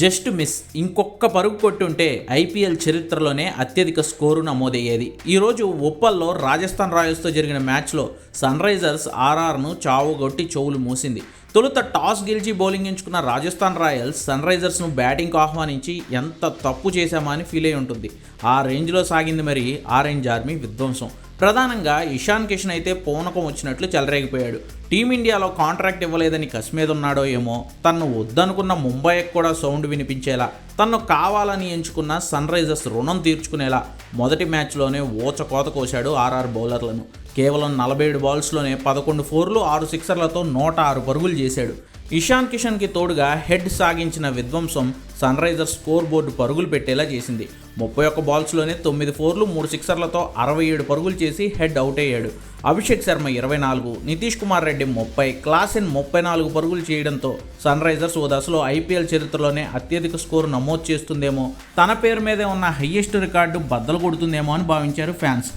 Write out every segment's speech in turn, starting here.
Just miss. ఇంకొక పరుగు కొట్టుంటే IPL చరిత్రలోనే అత్యధిక స్కోరు నమోదయ్యేది. ఈరోజు ఉప్పల్లో రాజస్థాన్ రాయల్స్తో జరిగిన మ్యాచ్లో సన్ రైజర్స్ ఆర్ఆర్ను చావుగొట్టి చెవులు మూసింది. తొలుత టాస్ గెలిచి బౌలింగ్ ఎంచుకున్న రాజస్థాన్ రాయల్స్ సన్ రైజర్స్ను బ్యాటింగ్కు ఆహ్వానించి ఎంత తప్పు చేశామా అని ఫీల్ అయి ఉంటుంది ఆ రేంజ్లో సాగింది మరి ఆరెంజ్ ఆర్మీ విధ్వంసం. ప్రధానంగా ఇషాన్ కిషన్ అయితే పూనకం వచ్చినట్లు చెలరేగిపోయాడు. టీమిండియాలో కాంట్రాక్ట్ ఇవ్వలేదని కశ్మీర్ ఉన్నాడో ఏమో తను వద్దనుకున్న ముంబైకి కూడా సౌండ్ వినిపించేలా తను కావాలని ఎంచుకున్న సన్ రైజర్స్ రుణం తీర్చుకునేలా మొదటి మ్యాచ్లోనే ఓచకోత కోశాడు ఆర్ఆర్ బౌలర్లను. కేవలం నలభై ఏడు బాల్స్లోనే పదకొండు ఫోర్లు ఆరు సిక్సర్లతో నూట ఆరు పరుగులు చేశాడు. ఇషాన్ కిషన్కి తోడుగా హెడ్ సాగించిన విధ్వంసం సన్ రైజర్స్ స్కోర్ బోర్డు పరుగులు పెట్టేలా చేసింది. ముప్పై ఒక్క బాల్స్లోనే తొమ్మిది ఫోర్లు మూడు సిక్సర్లతో అరవై ఏడు పరుగులు చేసి హెడ్ అవుట్ అయ్యాడు. అభిషేక్ శర్మ ఇరవై నాలుగు నితీష్ కుమార్ రెడ్డి ముప్పై క్లాసెన్ ముప్పై నాలుగు పరుగులు చేయడంతో సన్ రైజర్స్ ఓ దశలో ఐపీఎల్ చరిత్రలోనే అత్యధిక స్కోరు నమోదు చేస్తుందేమో తన పేరు మీదే ఉన్న హయ్యెస్ట్ రికార్డు బద్దలు కొడుతుందేమో అని భావించారు ఫ్యాన్స్.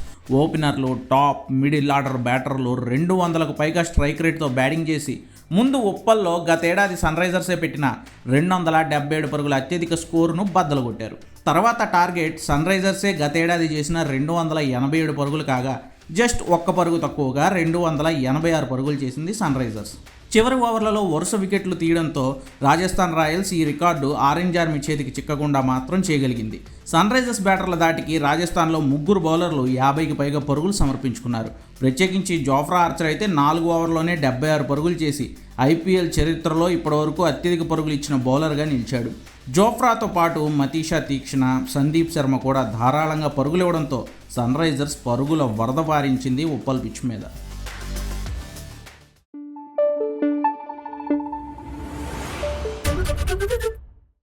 ఓపెనర్లు టాప్ మిడిల్ ఆర్డర్ బ్యాటర్లు రెండు వందలకు పైగా స్ట్రైక్ రేట్తో బ్యాటింగ్ చేసి ముందు ఉప్పల్లో గతేడాది సన్ రైజర్సే పెట్టిన రెండు వందల డెబ్బై ఏడు పరుగుల అత్యధిక స్కోరును బద్దలు కొట్టారు. తర్వాత టార్గెట్ సన్ రైజర్సే గతేడాది చేసిన రెండు వందల ఎనభై ఏడు పరుగులు కాగా జస్ట్ ఒక్క పరుగు తక్కువగా రెండు వందల ఎనభై ఆరు పరుగులు చేసింది సన్ రైజర్స్. చివరి ఓవర్లలో వరుస వికెట్లు తీయడంతో రాజస్థాన్ రాయల్స్ ఈ రికార్డు ఆరెంజ్ ఆర్మీ చేతికి చిక్కకుండా మాత్రం చేయగలిగింది. సన్ రైజర్స్ బ్యాటర్ల దాటికి రాజస్థాన్లో ముగ్గురు బౌలర్లు యాభైకి పైగా పరుగులు సమర్పించుకున్నారు. ప్రత్యేకించి జోఫ్రా ఆర్చర్ అయితే నాలుగు ఓవర్లోనే డెబ్బై ఆరు పరుగులు చేసి ఐపీఎల్ చరిత్రలో ఇప్పటివరకు అత్యధిక పరుగులు ఇచ్చిన బౌలర్గా నిలిచాడు. జోఫ్రాతో పాటు మతీషా తీక్షణ సందీప్ శర్మ కూడా ధారాళంగా పరుగులివ్వడంతో సన్ రైజర్స్ పరుగుల వరద వారించింది ఉప్పల్ పిచ్ మీద